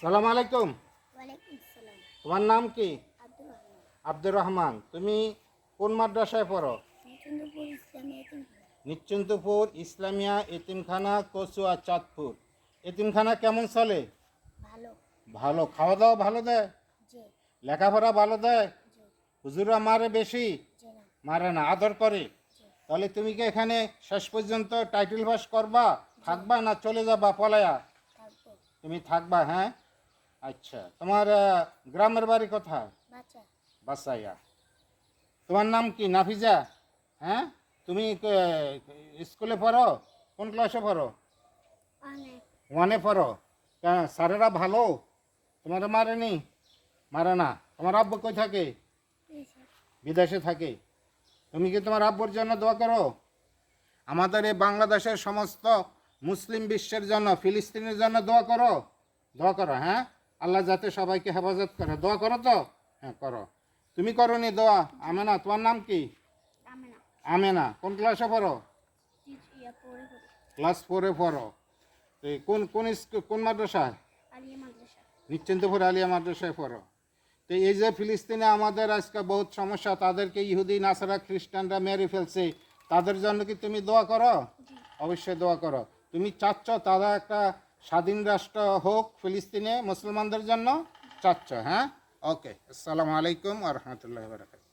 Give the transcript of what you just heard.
সালাম আলাইকুম। তোমার নাম কি? আব্দুর রহমান। তুমি কোন মাদ্রাসায় পড়ো? নিশ্চিন্তপুর ইসলামিয়া এতিমখানা। কচুয়া চাঁদপুর। এতিমখানা কেমন চলে? ভালো। খাওয়া দাওয়া ভালো দেয়? লেখাপড়া ভালো দেয়? হুজুরা মারে বেশি? মারে না আদর করে? তাহলে তুমি কি এখানে শেষ পর্যন্ত টাইটেল পাস করবা? থাকবা না চলে যাবা পলায়া? তুমি থাকবা হ্যাঁ? আচ্ছা তোমার গ্রামের বাড়ি কোথায়? বাসাইয়া তোমার নাম কি নাফিজা? হ্যাঁ? তুমি স্কুলে পড়ো? কোন ক্লাসে পড়ো? ওয়ানে। পড়ো। কেন স্যারেরা ভালো? তোমার মারেনি? মারে না। তোমার আব্বু কই থাকে? বিদেশে থাকে। তুমি কি তোমার আব্বুর জন্য দোয়া করো? আমাদের এই বাংলাদেশের সমস্ত মুসলিম বিশ্বের জন্য ফিলিস্তিনের জন্য দোয়া করো? দোয়া করো হ্যাঁ? আল্লাহ যাতে সবাইকে হেফাজত করে। দোয়া করো তো? হ্যাঁ করো। তুমি করো নি দোয়া? আমেনা তোমার নাম কি? আমেনা। কোন ক্লাসে পড়ো? ক্লাস ফোরে পড়ো এই কোন কোন কোন মাদ্রাসায়? নিশ্চিন্তপুর আলিয়া মাদ্রাসায় পড়ো। তো এই যে ফিলিস্তিনে আমাদের আজকে বহুত সমস্যা তাদেরকে ইহুদি নাসারা খ্রিস্টানরা মেরে ফেলছে তাদের জন্য কি তুমি দোয়া করো? অবশ্যই দোয়া করো। তুমি চাচ্ছ তারা একটা স্বাধীন রাষ্ট্র হোক ফিলিস্তিনে মুসলমানদের জন্য চাচ্ছ হ্যাঁ? ওকে আসসালামু আলাইকুম আ রহমতুল্লাহ বারকাত